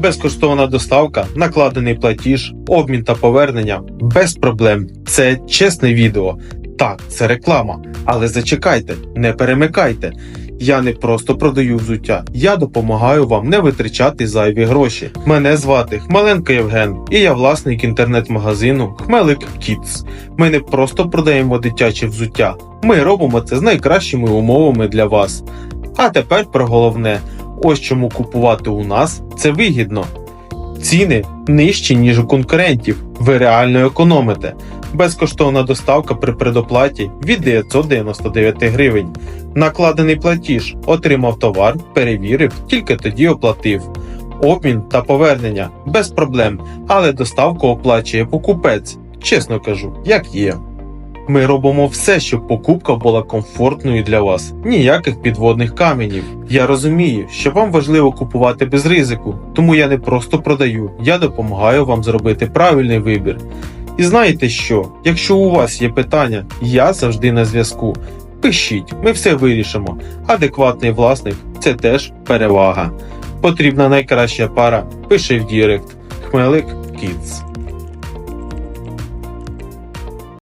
безкоштовна доставка, накладений платіж, обмін та повернення без проблем. Це чесне відео. Так, це реклама. Але зачекайте, не перемикайте. Я не просто продаю взуття, я допомагаю вам не витрачати зайві гроші. Мене звати Хмеленко Євген, і я власник інтернет-магазину Хмелик Kids. Ми не просто продаємо дитяче взуття, ми робимо це з найкращими умовами для вас. А тепер про головне: ось чому купувати у нас це вигідно. Ціни нижчі, ніж у конкурентів. Ви реально економите. Безкоштовна доставка при предоплаті від 999 гривень. Накладений платіж, отримав товар, перевірив, тільки тоді оплатив. Обмін та повернення без проблем, але доставку оплачує покупець. Чесно кажу, як є. Ми робимо все, щоб покупка була комфортною для вас. Ніяких підводних каменів. Я розумію, що вам важливо купувати без ризику, тому я не просто продаю, я допомагаю вам зробити правильний вибір. І знаєте що? Якщо у вас є питання, я завжди на зв'язку. Пишіть, ми все вирішимо. Адекватний власник це теж перевага. Потрібна найкраща пара. Пиши в Дірект. Хмелик Kids.